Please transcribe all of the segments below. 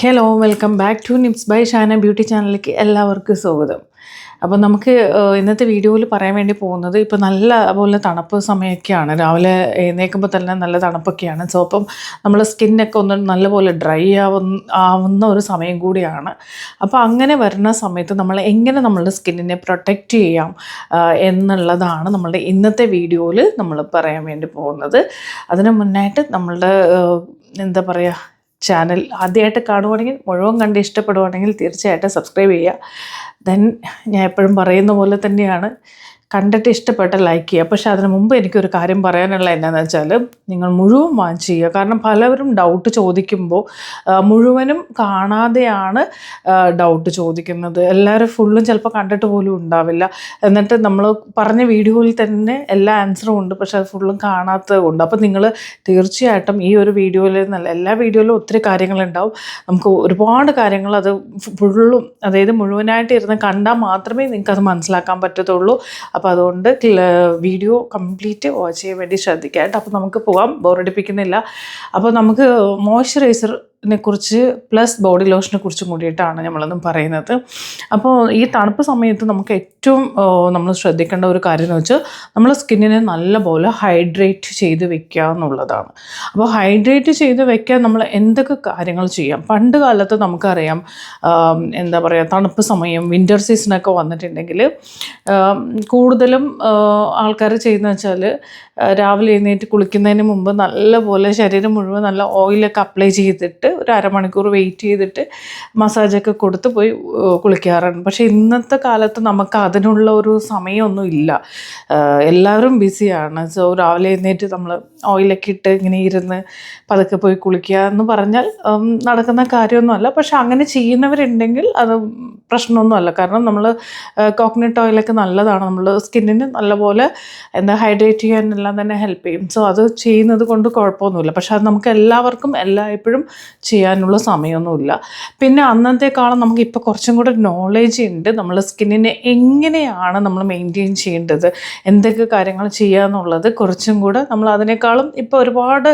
Hello welcome back to tips by Shana beauty ചാനലിലേക്ക് എല്ലാവർക്കും സ്വാഗതം. അപ്പോൾ നമുക്ക് ഇന്നത്തെ വീഡിയോയിൽ പറയാൻ വേണ്ടി പോകുന്നത് ഇപ്പോൾ നല്ല പോലെ തണുപ്പ് സമയമൊക്കെയാണ്. രാവിലെ എഴുന്നേൽക്കുമ്പോൾ തന്നെ നല്ല തണുപ്പൊക്കെയാണ്. സോ അപ്പം നമ്മൾ സ്കിന്നൊക്കെ ഒന്ന് നല്ലപോലെ ഡ്രൈ ആവുന്ന ആവുന്ന ഒരു സമയം കൂടിയാണ്. അപ്പോൾ അങ്ങനെ വരുന്ന സമയത്ത് നമ്മൾ എങ്ങനെ നമ്മളുടെ സ്കിന്നിനെ പ്രൊട്ടക്റ്റ് ചെയ്യാം എന്നുള്ളതാണ് നമ്മളുടെ ഇന്നത്തെ വീഡിയോയിൽ നമ്മൾ പറയാൻ വേണ്ടി പോകുന്നത്. അതിന് മുന്നായിട്ട് നമ്മളുടെ എന്താ പറയുക ചാനൽ ആദ്യമായിട്ട് കാണുവാണെങ്കിൽ മുഴുവൻ കണ്ട് ഇഷ്ടപ്പെടുവാണെങ്കിൽ തീർച്ചയായിട്ടും സബ്സ്ക്രൈബ് ചെയ്യുക. ദെൻ ഞാൻ എപ്പോഴും പറയുന്ന പോലെ തന്നെയാണ് കണ്ടിട്ട് ഇഷ്ടപ്പെട്ട ലൈക്ക് ചെയ്യുക. പക്ഷേ അതിന് മുമ്പ് എനിക്കൊരു കാര്യം പറയാനുള്ള എന്താണെന്ന് വെച്ചാൽ നിങ്ങൾ മുഴുവൻ വാച്ച് ചെയ്യുക. കാരണം പലവരും ഡൗട്ട് ചോദിക്കുമ്പോൾ മുഴുവനും കാണാതെയാണ് ഡൗട്ട് ചോദിക്കുന്നത്. എല്ലാവരും ഫുള്ളും ചിലപ്പോൾ കണ്ടിട്ട് പോലും ഉണ്ടാവില്ല. എന്നിട്ട് നമ്മൾ പറഞ്ഞ വീഡിയോയിൽ തന്നെ എല്ലാ ആൻസറും ഉണ്ട്. പക്ഷേ അത് ഫുള്ളും കാണാത്തത് ഉണ്ട് അപ്പോൾ നിങ്ങൾ തീർച്ചയായിട്ടും ഈ ഒരു വീഡിയോയിൽ നല്ല എല്ലാ വീഡിയോയിലും ഒത്തിരി കാര്യങ്ങളുണ്ടാവും. നമുക്ക് ഒരുപാട് കാര്യങ്ങൾ അത് ഫുള്ളും അതായത് മുഴുവനായിട്ട് ഇരുന്ന് കണ്ടാൽ മാത്രമേ നിങ്ങൾക്ക് അത് മനസ്സിലാക്കാൻ പറ്റത്തുള്ളൂ. അപ്പോൾ അതുകൊണ്ട് വീഡിയോ കംപ്ലീറ്റ് വാച്ച് ചെയ്യാൻ വേണ്ടി ശ്രദ്ധിക്കുക കേട്ടോ അപ്പോൾ നമുക്ക് പോകാം ബോറടിപ്പിക്കുന്നില്ല അപ്പോൾ നമുക്ക് മോയ്സ്ചറൈസറിനെ കുറിച്ച് പ്ലസ് ബോഡി ലോഷനെ കുറിച്ച് കൂടിയിട്ടാണ് നമ്മളൊന്നും പറയുന്നത്. അപ്പോൾ ഈ തണുപ്പ് സമയത്ത് നമുക്ക് ഏറ്റവും നമ്മൾ ശ്രദ്ധിക്കേണ്ട ഒരു കാര്യം എന്ന് വെച്ചാൽ നമ്മൾ സ്കിന്നിനെ നല്ലപോലെ ഹൈഡ്രേറ്റ് ചെയ്ത് വെക്കുക എന്നുള്ളതാണ്. അപ്പോൾ ഹൈഡ്രേറ്റ് ചെയ്ത് വെക്കാൻ നമ്മൾ എന്തൊക്കെ കാര്യങ്ങൾ ചെയ്യാം? പണ്ട് കാലത്ത് നമുക്കറിയാം എന്താ പറയുക തണുപ്പ് സമയം വിന്റർ സീസണൊക്കെ വന്നിട്ടുണ്ടെങ്കിൽ കൂടുതലും ആൾക്കാർ ചെയ്യുന്നത് വെച്ചാൽ രാവിലെ എഴുന്നേറ്റ് കുളിക്കുന്നതിന് മുമ്പ് നല്ലപോലെ ശരീരം മുഴുവൻ നല്ല ഓയിലൊക്കെ അപ്ലൈ ചെയ്തിട്ട് ഒരു അരമണിക്കൂർ വെയിറ്റ് ചെയ്തിട്ട് മസാജൊക്കെ കൊടുത്ത് പോയി കുളിക്കാറുണ്ട് പക്ഷേ ഇന്നത്തെ കാലത്ത് നമുക്ക് അതിനുള്ള ഒരു സമയമൊന്നും ഇല്ല. എല്ലാവരും ബിസിയാണ്. സോ രാവിലെ എഴുന്നേറ്റ് നമ്മൾ ഓയിലൊക്കെ ഇട്ട് ഇങ്ങനെ ഇരുന്ന് പതുക്കെ പോയി കുളിക്കുക എന്ന് പറഞ്ഞാൽ നടക്കുന്ന കാര്യമൊന്നുമല്ല. പക്ഷെ അങ്ങനെ ചെയ്യുന്നവരുണ്ടെങ്കിൽ അത് പ്രശ്നമൊന്നുമല്ല കാരണം നമ്മൾ കോക്കനട്ട് ഓയിലൊക്കെ നല്ലതാണ്. നമ്മൾ സ്കിന്നിന് നല്ലപോലെ എന്താ ഹൈഡ്രേറ്റ് ചെയ്യാൻ എല്ലാം തന്നെ ഹെൽപ്പ് ചെയ്യും. സോ അത് ചെയ്യുന്നത് കൊണ്ട് കുഴപ്പമൊന്നുമില്ല. പക്ഷെ അത് നമുക്ക് എല്ലാവർക്കും എല്ലായ്പ്പോഴും ചെയ്യാനുള്ള സമയമൊന്നുമില്ല. പിന്നെ അന്നത്തെക്കാളും നമുക്ക് ഇപ്പോൾ കുറച്ചും കൂടെ നോളേജ് ഉണ്ട്. നമ്മൾ സ്കിന്നിനെ എങ്ങനെയാണ് നമ്മൾ മെയിന്റെയിൻ ചെയ്യേണ്ടത്? എന്തൊക്കെ കാര്യങ്ങൾ ചെയ്യുക എന്നുള്ളത് കുറച്ചും കൂടെ നമ്മൾ അതിനേക്കാളും ഇപ്പോൾ ഒരുപാട്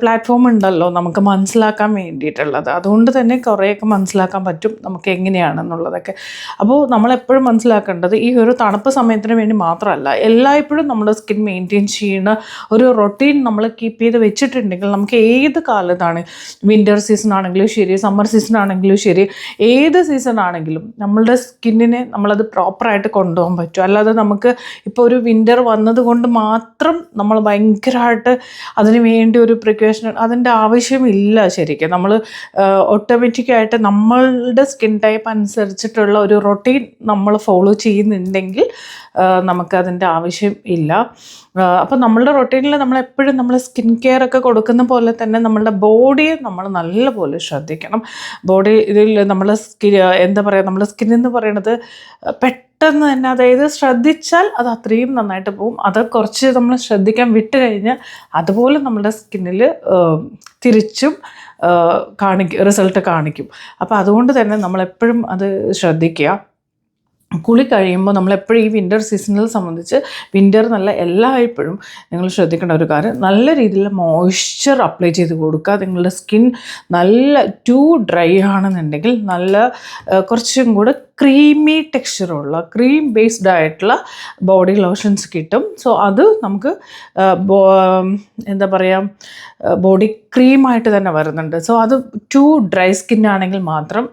പ്ലാറ്റ്ഫോം ഉണ്ടല്ലോ നമുക്ക് മനസ്സിലാക്കാൻ വേണ്ടിയിട്ടുള്ളത്. അതുകൊണ്ട് തന്നെ കുറേയൊക്കെ മനസ്സിലാക്കാൻ പറ്റും നമുക്ക് എങ്ങനെയാണെന്നുള്ളതൊക്കെ. അപ്പോൾ നമ്മളെപ്പോഴും മനസ്സിലാക്കേണ്ടത് ഈ ഒരു തണുപ്പ് സമയത്തിന് വേണ്ടി മാത്രമല്ല എല്ലായ്പ്പോഴും നമ്മുടെ സ്കിൻ മെയിന്റെയിൻ ചെയ്യുന്ന ഒരു റൊട്ടീൻ നമ്മൾ കീപ്പ് ചെയ്ത് വെച്ചിട്ടുണ്ടെങ്കിൽ നമുക്ക് ഏത് കാലത്താണ്? വിന്റർ സീസൺ ആണെങ്കിലും ശരി സമ്മർ സീസൺ ആണെങ്കിലും ശരി ഏത് സീസൺ ആണെങ്കിലും നമ്മളുടെ സ്കിന്നിനെ നമ്മളത് പ്രോപ്പറായിട്ട് കൊണ്ടുപോകാൻ പറ്റും. അല്ലാതെ നമുക്ക് ഇപ്പോൾ ഒരു വിന്റർ വന്നത് കൊണ്ട് മാത്രം നമ്മൾ ഭയങ്കരമായിട്ട് അതിന് വേണ്ടി ഒരു പ്രിക്കോഷൻ അതിന്റെ ആവശ്യമില്ല ശരിക്കും. നമ്മൾ ഓട്ടോമാറ്റിക്കായിട്ട് നമ്മളുടെ സ്കിൻ ടൈപ്പ് അനുസരിച്ചിട്ടുള്ള ഒരു റൊട്ടീൻ നമ്മൾ ഫോളോ ചെയ്യുന്നുണ്ടെങ്കിൽ നമുക്ക് നമുക്കതിന്റെ ആവശ്യം ഇല്ല. അപ്പോൾ നമ്മളുടെ റൊട്ടീനിൽ നമ്മൾ എപ്പോഴും നമ്മൾ സ്കിൻ കെയർ ഒക്കെ കൊടുക്കുന്ന പോലെ തന്നെ നമ്മളുടെ ബോഡിയെ നമ്മൾ നല്ലപോലെ ശ്രദ്ധിക്കണം. ബോഡി ഇതിൽ നമ്മൾ സ്കിൻ എന്താ പറയുക നമ്മുടെ സ്കിൻ എന്ന് പറയുന്നത് പെട്ടെന്ന് തന്നെ അതായത് ശ്രദ്ധിച്ചാൽ അത് അത്രയും നന്നായിട്ട് പോകും അത് കുറച്ച് നമ്മൾ ശ്രദ്ധിക്കാൻ വിട്ട് കഴിഞ്ഞാൽ അതുപോലെ നമ്മുടെ സ്കിന്നിൽ തിരിച്ചും കാണിക്കും റിസൾട്ട് കാണിക്കും. അപ്പോൾ അതുകൊണ്ട് തന്നെ നമ്മളെപ്പോഴും അത് ശ്രദ്ധിക്കുക. കുളി കഴിയുമ്പോൾ നമ്മളെപ്പോഴും ഈ വിന്റർ സീസണിൽ സംബന്ധിച്ച് വിന്റർ നല്ല എല്ലായ്പ്പോഴും നിങ്ങൾ ശ്രദ്ധിക്കേണ്ട ഒരു കാര്യം നല്ല രീതിയിൽ മോയ്സ്ചർ അപ്ലൈ ചെയ്ത് കൊടുക്കുക. നിങ്ങളുടെ സ്കിൻ നല്ല ടു ഡ്രൈ ആണെന്നുണ്ടെങ്കിൽ നല്ല കുറച്ചും കൂടെ ക്രീമി ടെക്സ്ചറുള്ള ക്രീം ബേസ്ഡ് ആയിട്ടുള്ള ബോഡി ലോഷൻസ് കിട്ടും. സോ അത് നമുക്ക് എന്താ പറയുക ബോഡി ക്രീമായിട്ട് തന്നെ വരുന്നുണ്ട്. സോ അത് ടു ഡ്രൈ സ്കിൻ ആണെങ്കിൽ മാത്രം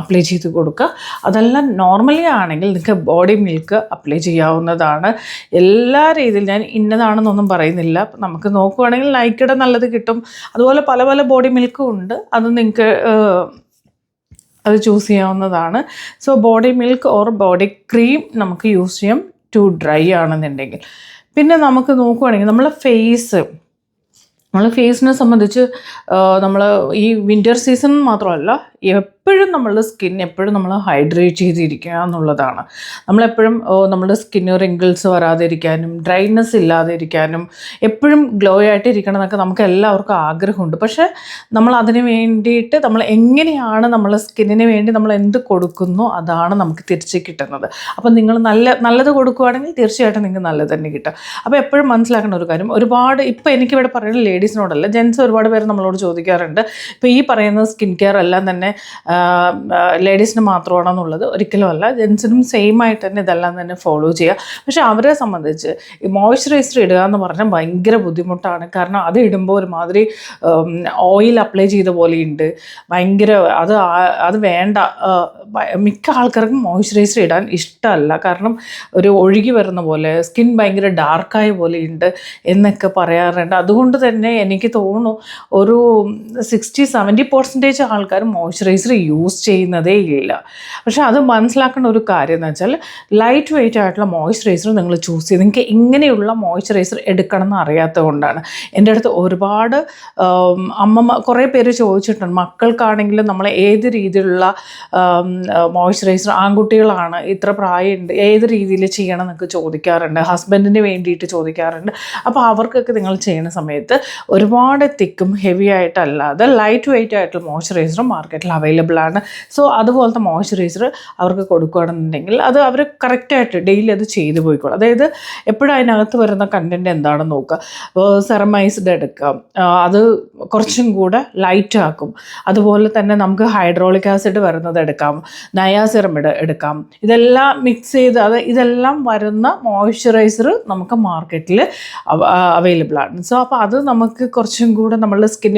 അപ്ലൈ ചെയ്ത് കൊടുക്കുക. അതെല്ലാം നോർമലി ആണെങ്കിൽ നിങ്ങൾക്ക് ബോഡി മിൽക്ക് അപ്ലൈ ചെയ്യാവുന്നതാണ്. എല്ലാ രീതിയിലും ഞാൻ ഇന്നതാണെന്നൊന്നും പറയുന്നില്ല. നമുക്ക് നോക്കുകയാണെങ്കിൽ നൈക്കിടെ നല്ലത് കിട്ടും. അതുപോലെ പല പല ബോഡി മിൽക്കും ഉണ്ട്. അത് നിങ്ങൾക്ക് അത് ചൂസ് ചെയ്യാവുന്നതാണ്. So body milk or body cream നമുക്ക് യൂസ് ചെയ്യാം. ടു ഡ്രൈ ആണെന്നുണ്ടെങ്കിൽ. പിന്നെ നമുക്ക് നോക്കുവാണെങ്കിൽ നമ്മളെ ഫേസ് നമ്മൾ ഫേസിനെ സംബന്ധിച്ച് നമ്മൾ ഈ വിന്റർ സീസൺ മാത്രമല്ല എപ്പോഴും നമ്മളുടെ സ്കിൻ എപ്പോഴും നമ്മൾ ഹൈഡ്രേറ്റ് ചെയ്തിരിക്കുക എന്നുള്ളതാണ്. നമ്മളെപ്പോഴും നമ്മുടെ സ്കിന്ന് റിങ്കിൾസ് വരാതിരിക്കാനും ഡ്രൈനെസ് ഇല്ലാതിരിക്കാനും എപ്പോഴും ഗ്ലോ ആയിട്ട് ഇരിക്കണം എന്നൊക്കെ നമുക്ക് എല്ലാവർക്കും ആഗ്രഹമുണ്ട്. പക്ഷേ നമ്മൾ അതിന് വേണ്ടിയിട്ട് നമ്മൾ എങ്ങനെയാണ് നമ്മളെ സ്കിന്നിന് വേണ്ടി നമ്മൾ എന്ത് കൊടുക്കുന്നു അതാണ് നമുക്ക് തിരിച്ച് കിട്ടുന്നത്. അപ്പം നിങ്ങൾ നല്ല നല്ലത് കൊടുക്കുകയാണെങ്കിൽ തീർച്ചയായിട്ടും നിങ്ങൾക്ക് നല്ലത് തന്നെ കിട്ടും. അപ്പോൾ എപ്പോഴും മനസ്സിലാക്കേണ്ട ഒരു കാര്യം ഒരുപാട് ഇപ്പോൾ എനിക്കിവിടെ പറയുന്നത് ലേഡീസിനോടല്ല ജെൻസ് ഒരുപാട് പേര് നമ്മളോട് ചോദിക്കാറുണ്ട് ഇപ്പോൾ ഈ പറയുന്ന സ്കിൻ കെയർ എല്ലാം തന്നെ ലേഡീസിന് മാത്രമാണെന്നുള്ളത് ഒരിക്കലും അല്ല ജെൻസിനും സെയിം ആയിട്ട് തന്നെ ഇതെല്ലാം തന്നെ ഫോളോ ചെയ്യുക. പക്ഷെ അവരെ സംബന്ധിച്ച് ഈ മോയ്സ്ചറൈസർ ഇടുക എന്ന് പറഞ്ഞാൽ ഭയങ്കര ബുദ്ധിമുട്ടാണ്. കാരണം അത് ഇടുമ്പോൾ ഒരുമാതിരി ഓയിൽ അപ്ലൈ ചെയ്ത പോലെയുണ്ട് ഭയങ്കര അത് അത് വേണ്ട. മിക്ക ആൾക്കാർക്കും മോയ്സ്ചറൈസർ ഇടാൻ ഇഷ്ടമല്ല. കാരണം ഒരു ഒഴുകി വരുന്ന പോലെ സ്കിൻ ഭയങ്കര ഡാർക്കായ പോലെയുണ്ട് എന്നൊക്കെ പറയാറുണ്ട്. അതുകൊണ്ട് തന്നെ എനിക്ക് തോന്നുന്നു ഒരു സിക്സ്റ്റി സെവന്റി പെർസെന്റേജ് ആൾക്കാർ മോയ്സ്ചറൈസർ യൂസ് ചെയ്യുന്നതേ ഇല്ല. പക്ഷെ അത് മനസ്സിലാക്കേണ്ട ഒരു കാര്യം എന്ന് വെച്ചാൽ ലൈറ്റ് വെയിറ്റ് ആയിട്ടുള്ള മോയ്സ്ചറൈസർ നിങ്ങൾ ചൂസ് ചെയ്ത്. നിങ്ങൾക്ക് ഇങ്ങനെയുള്ള മോയ്സ്ചറൈസർ എടുക്കണം എന്ന് അറിയാത്തത് കൊണ്ടാണ് എന്റെ അടുത്ത് ഒരുപാട് അമ്മ കുറേ പേര് ചോദിച്ചിട്ടുണ്ട്. മക്കൾക്കാണെങ്കിലും നമ്മൾ ഏത് രീതിയിലുള്ള മോയ്സ്ചറൈസർ ആൺകുട്ടികളാണ് ഇത്ര പ്രായമുണ്ട് ഏത് രീതിയിൽ ചെയ്യണം എന്നൊക്കെ ചോദിക്കാറുണ്ട്. ഹസ്ബൻഡിന് വേണ്ടിയിട്ട് ചോദിക്കാറുണ്ട്. അപ്പോൾ അവർക്കൊക്കെ നിങ്ങൾ ചെയ്യുന്ന സമയത്ത് ഒരുപാട് തിക്കും ഹെവി ആയിട്ടല്ലാതെ ലൈറ്റ് വെയിറ്റ് ആയിട്ടുള്ള മോയ്സ്ചറൈസറും മാർക്കറ്റിൽ അവൈലബിൾ ആണ്. സോ അതുപോലത്തെ മോയ്സ്ചറൈസർ അവർക്ക് കൊടുക്കുകയാണെന്നുണ്ടെങ്കിൽ അത് അവർ കറക്റ്റായിട്ട് ഡെയിലി അത് ചെയ്തു പോയിക്കോളും. അതായത് എപ്പോഴും അതിനകത്ത് വരുന്ന കണ്ടന്റ് എന്താണെന്ന് നോക്കുക. അപ്പോൾ സെറമൈസ്ഡ് എടുക്കാം അത് കുറച്ചും കൂടെ ലൈറ്റ് ആക്കും. അതുപോലെ തന്നെ നമുക്ക് ഹൈഡ്രോളിക് ആസിഡ് വരുന്നത് എടുക്കാം. നയാസിറം എടുക്കാം. ഇതെല്ലാം മിക്സ് ചെയ്ത് അത് ഇതെല്ലാം വരുന്ന മോയ്സ്ചറൈസർ നമുക്ക് മാർക്കറ്റിൽ അവൈലബിൾ ആണ്. സോ അപ്പോൾ അത് നമുക്ക് കുറച്ചും കൂടെ നമ്മളുടെ സ്കിൻ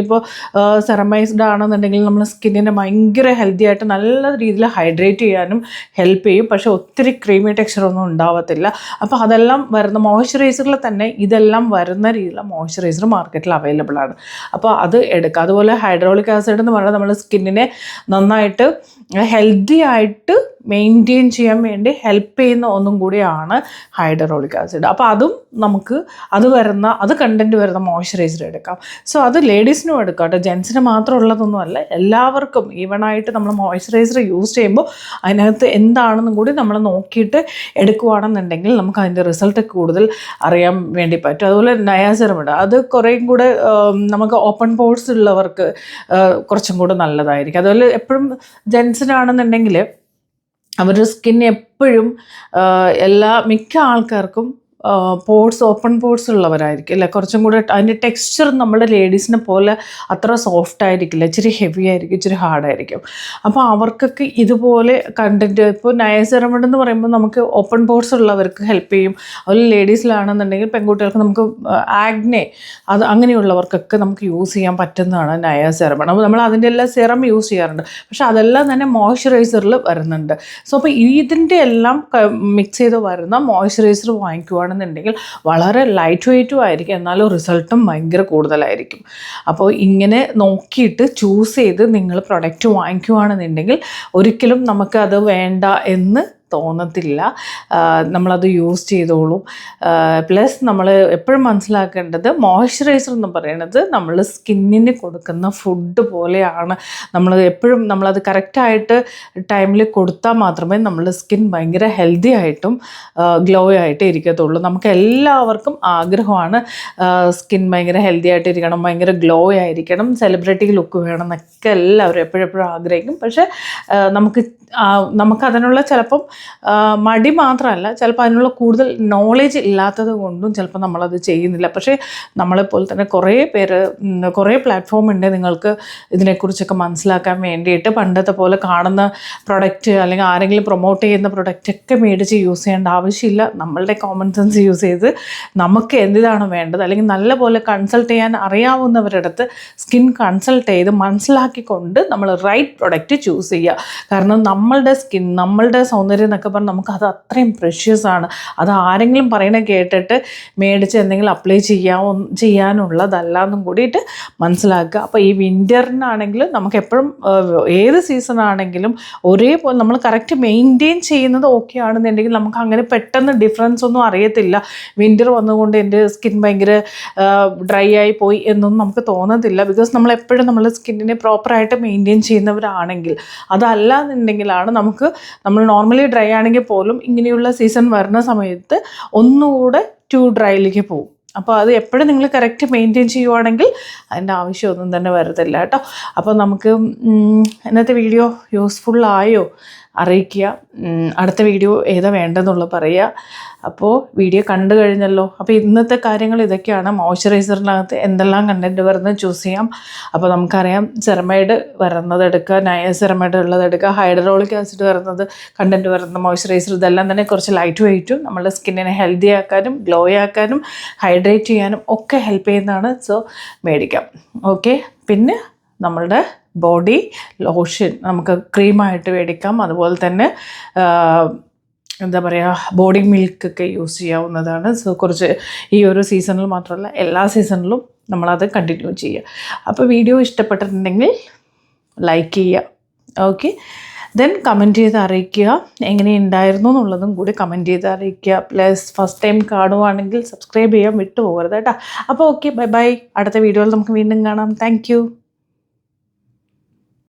സെറമൈസ്ഡ് ആണെന്നുണ്ടെങ്കിൽ നമ്മുടെ സ്കിന്നിനെ ഭയങ്കര ഹെൽത്തി ആയിട്ട് നല്ല രീതിയിൽ ഹൈഡ്രേറ്റ് ചെയ്യാനും ഹെൽപ്പ് ചെയ്യും. പക്ഷേ ഒത്തിരി ക്രീമി ടെക്സ്ചർ ഒന്നും ഉണ്ടാവത്തില്ല. അപ്പോൾ അതെല്ലാം വരുന്ന മോയ്സ്ചറൈസറിൽ തന്നെ ഇതെല്ലാം വരുന്ന രീതിയിലുള്ള മോയ്സ്ചറൈസർ മാർക്കറ്റിൽ അവൈലബിൾ ആണ്. അപ്പോൾ അത് എടുക്കുക. അതുപോലെ ഹൈഡ്രോളിക് ആസിഡ് എന്ന് പറഞ്ഞാൽ നമ്മുടെ സ്കിന്നിനെ നന്നായിട്ട് ഹെൽത്തി ആയിട്ട് മെയിന്റെയിൻ ചെയ്യാൻ വേണ്ടി ഹെൽപ്പ് ചെയ്യുന്ന ഒന്നും കൂടിയാണ് ഹൈഡ്രോളിക് ആസിഡ് അപ്പോൾ അതും നമുക്ക് അത് വരുന്ന അത് കണ്ടന്റ് വരുന്ന മോയ്സ്ചറൈസർ എടുക്കാം. സോ അത് ലേഡീസിനും എടുക്കാം കേട്ടോ. ജെൻസിന് മാത്രം ഉള്ളതൊന്നുമല്ല. എല്ലാവർക്കും ഈവൺ ആയിട്ട് നമ്മൾ മോയ്സ്ചറൈസർ യൂസ് ചെയ്യുമ്പോൾ അതിനകത്ത് എന്താണെന്നും കൂടി നമ്മൾ നോക്കിയിട്ട് എടുക്കുകയാണെന്നുണ്ടെങ്കിൽ നമുക്ക് അതിന്റെ റിസൾട്ട് കൂടുതൽ അറിയാൻ വേണ്ടി പറ്റും. അതുപോലെ നയാസിറം ഇടുക അത് കുറേയും കൂടെ നമുക്ക് ഓപ്പൺ പോർട്സ് ഉള്ളവർക്ക് കുറച്ചും കൂടെ നല്ലതായിരിക്കും. അതുപോലെ എപ്പോഴും ജെൻസിനാണെന്നുണ്ടെങ്കിൽ അവരുടെ സ്കിൻ എപ്പോഴും എല്ലാ മിക്ക ആൾക്കാർക്കും പോർട്സ് ഓപ്പൺ പോർട്സ് ഉള്ളവരായിരിക്കും അല്ലേ? കുറച്ചും കൂടെ അതിന്റെ ടെക്സ്ചർ നമ്മുടെ ലേഡീസിനെ പോലെ അത്ര സോഫ്റ്റ് ആയിരിക്കില്ല ഇച്ചിരി ഹെവി ആയിരിക്കും ഇച്ചിരി ഹാർഡായിരിക്കും അപ്പോൾ അവർക്കൊക്കെ ഇതുപോലെ കണ്ടന്റ് ഇപ്പോൾ നയസെറമഡ് എന്ന് പറയുമ്പോൾ നമുക്ക് ഓപ്പൺ പോർട്സ് ഉള്ളവർക്ക് ഹെൽപ്പ് ചെയ്യും. അതുപോലെ ലേഡീസിലാണെന്നുണ്ടെങ്കിൽ പെൺകുട്ടികൾക്ക് നമുക്ക് ആഗ്നെ അത് അങ്ങനെയുള്ളവർക്കൊക്കെ നമുക്ക് യൂസ് ചെയ്യാൻ പറ്റുന്നതാണ് നയ സെറം അപ്പോൾ നമ്മൾ അതിന്റെ എല്ലാം സെറം യൂസ് ചെയ്യാറുണ്ട്. പക്ഷേ അതെല്ലാം തന്നെ മോയ്സ്ചറൈസറിൽ വരുന്നുണ്ട്. സോ അപ്പോൾ ഇതിന്റെ എല്ലാം മിക്സ് ചെയ്ത് വരുന്ന മോയ്സ്ചറൈസർ വാങ്ങിക്കുകയാണെന്നുണ്ടെങ്കിൽ വളരെ ലൈറ്റ് വെയ്റ്റും ആയിരിക്കും. എന്നാലും റിസൾട്ടും ഭയങ്കര കൂടുതലായിരിക്കും. അപ്പോൾ ഇങ്ങനെ നോക്കിയിട്ട് ചൂസ് ചെയ്ത് നിങ്ങൾ പ്രൊഡക്റ്റ് വാങ്ങിക്കുകയാണെന്നുണ്ടെങ്കിൽ ഒരിക്കലും നമുക്കത് വേണ്ട എന്ന് തോന്നത്തില്ല. നമ്മളത് യൂസ് ചെയ്തോളും. പ്ലസ് നമ്മൾ എപ്പോഴും മനസ്സിലാക്കേണ്ടത് മോയ്സ്ചറൈസർ എന്ന് പറയുന്നത് നമ്മൾ സ്കിന്നിന് കൊടുക്കുന്ന ഫുഡ് പോലെയാണ്. നമ്മൾ എപ്പോഴും നമ്മളത് കറക്റ്റായിട്ട് ടൈമിൽ കൊടുത്താൽ മാത്രമേ നമ്മുടെ സ്കിൻ ഭയങ്കര ഹെൽത്തി ആയിട്ടും ഗ്ലോ ആയിട്ട് ഇരിക്കത്തുള്ളൂ. നമുക്ക് എല്ലാവർക്കും ആഗ്രഹമാണ് സ്കിൻ ഭയങ്കര ഹെൽത്തി ആയിട്ട് ഇരിക്കണം ഭയങ്കര ഗ്ലോ ആയിരിക്കണം സെലിബ്രിറ്റി ലുക്ക് വേണം എന്നൊക്കെ എല്ലാവരും എപ്പോഴെപ്പോഴും ആഗ്രഹിക്കും. പക്ഷേ നമുക്ക് നമുക്കതിനുള്ള ചിലപ്പം മടി മാത്രമല്ല ചിലപ്പോൾ അതിനുള്ള കൂടുതൽ നോളേജ് ഇല്ലാത്തത് കൊണ്ടും ചിലപ്പോൾ നമ്മളത് ചെയ്യുന്നില്ല. പക്ഷേ നമ്മളെപ്പോലെ തന്നെ കുറേ പേര് കുറേ പ്ലാറ്റ്ഫോം ഉണ്ട് നിങ്ങൾക്ക് ഇതിനെക്കുറിച്ചൊക്കെ മനസ്സിലാക്കാൻ വേണ്ടിയിട്ട്. പണ്ടത്തെ പോലെ കാണുന്ന പ്രൊഡക്റ്റ് അല്ലെങ്കിൽ ആരെങ്കിലും പ്രൊമോട്ട് ചെയ്യുന്ന പ്രൊഡക്റ്റ് ഒക്കെ മേടിച്ച് യൂസ് ചെയ്യേണ്ട ആവശ്യമില്ല. നമ്മളുടെ കോമൺ സെൻസ് യൂസ് ചെയ്ത് നമുക്ക് എന്തിനാണ് വേണ്ടത്? അല്ലെങ്കിൽ നല്ല പോലെ കൺസൾട്ട് ചെയ്യാൻ അറിയാവുന്നവരുടെ അടുത്ത് സ്കിൻ കൺസൾട്ട് ചെയ്ത് മനസ്സിലാക്കിക്കൊണ്ട് നമ്മൾ റൈറ്റ് പ്രൊഡക്റ്റ് ചൂസ് ചെയ്യുക. കാരണം നമ്മളുടെ സ്കിൻ നമ്മളുടെ സൗന്ദര്യം എന്നൊക്കെ പറഞ്ഞ് നമുക്ക് അത് അത്രയും പ്രഷ്യസ് ആണ്. അത് ആരെങ്കിലും പറയണ കേട്ടിട്ട് മേടിച്ച് എന്തെങ്കിലും അപ്ലൈ ചെയ്യാവോ ചെയ്യാനുള്ളതല്ല എന്നും കൂടിയിട്ട് മനസ്സിലാക്കുക. അപ്പോൾ ഈ വിന്ററിനാണെങ്കിൽ നമുക്ക് എപ്പോഴും ഏത് സീസൺ ആണെങ്കിലും ഒരേപോലെ നമ്മൾ കറക്റ്റ് മെയിന്റെയിൻ ചെയ്യുന്നത് ഓക്കെ ആണെന്നുണ്ടെങ്കിൽ നമുക്ക് അങ്ങനെ പെട്ടെന്ന് ഡിഫറൻസ് ഒന്നും അറിയത്തില്ല. വിന്റർ വന്നുകൊണ്ട് എന്റെ സ്കിൻ ഭയങ്കര ഡ്രൈ ആയി പോയി എന്നൊന്നും നമുക്ക് തോന്നത്തില്ല. ബിക്കോസ് നമ്മൾ എപ്പോഴും നമ്മൾ സ്കിന്നിനെ പ്രോപ്പറായിട്ട് മെയിന്റെയിൻ ചെയ്യുന്നവരാണെങ്കിൽ അതല്ല എന്നുണ്ടെങ്കിലാണ് നമുക്ക് നമ്മൾ നോർമലി ഡ്രൈ ആണെങ്കിൽ പോലും ഇങ്ങനെയുള്ള സീസൺ വരുന്ന സമയത്ത് ഒന്നുകൂടെ ടു ഡ്രൈയിലേക്ക് പോകും. അപ്പോൾ അത് എപ്പോഴും നിങ്ങൾ കറക്റ്റ് മെയിന്റെയിൻ ചെയ്യുവാണെങ്കിൽ അതിന്റെ ആവശ്യമൊന്നും തന്നെ വരത്തില്ല കേട്ടോ. അപ്പോൾ നമുക്ക് ഇന്നത്തെ വീഡിയോ യൂസ്ഫുൾ ആയോ? അറിയിക്കുക. അടുത്ത വീഡിയോ ഏതാ വേണ്ടതെന്നുള്ളത് പറയുക. അപ്പോൾ വീഡിയോ കണ്ടു കഴിഞ്ഞല്ലോ. അപ്പോൾ ഇന്നത്തെ കാര്യങ്ങൾ ഇതൊക്കെയാണ്. മോയ്സ്ചറൈസറിനകത്ത് എന്തെല്ലാം കണ്ടന്റ് വരുന്നത് ചൂസ് ചെയ്യാം. അപ്പോൾ നമുക്കറിയാം സെറമൈഡ് വരുന്നത് എടുക്കുക നയ സെറമൈഡ് ഉള്ളത് എടുക്കുക ഹൈഡ്രോളിക് ആസിഡ് വരുന്നത് കണ്ടന്റ് വരുന്ന മോയ്സ്ചറൈസർ ഇതെല്ലാം തന്നെ കുറച്ച് ലൈറ്റ് വെയിറ്റും നമ്മുടെ സ്കിന്നിനെ ഹെൽത്തി ആക്കാനും ഗ്ലോ ആക്കാനും ഹൈഡ്രേറ്റ് ചെയ്യാനും ഒക്കെ ഹെൽപ്പ് ചെയ്യുന്നതാണ്. സോ മേടിക്കാം. ഓക്കെ പിന്നെ നമ്മളുടെ ബോഡി ലോഷൻ നമുക്ക് ക്രീമായിട്ട് മേടിക്കാം. അതുപോലെ തന്നെ എന്താ പറയുക ബോഡി മിൽക്ക് മിൽക്കൊക്കെ യൂസ് ചെയ്യാവുന്നതാണ്. സോ കുറച്ച് ഈ ഒരു സീസണിൽ മാത്രമല്ല എല്ലാ സീസണിലും നമ്മളത് കണ്ടിന്യൂ ചെയ്യുക. അപ്പോൾ വീഡിയോ ഇഷ്ടപ്പെട്ടിട്ടുണ്ടെങ്കിൽ ലൈക്ക് ചെയ്യുക. ഓക്കെ ദെൻ കമന്റ് ചെയ്ത് അറിയിക്കുക. എങ്ങനെയുണ്ടായിരുന്നു എന്നുള്ളതും കൂടി കമന്റ് ചെയ്ത് അറിയിക്കുക. പ്ലസ് ഫസ്റ്റ് ടൈം കാണുവാണെങ്കിൽ സബ്സ്ക്രൈബ് ചെയ്യാൻ വിട്ടുപോകരുത് കേട്ടോ. അപ്പോൾ ഓക്കെ ബൈ ബൈ അടുത്ത വീഡിയോയിൽ നമുക്ക് വീണ്ടും കാണാം. താങ്ക്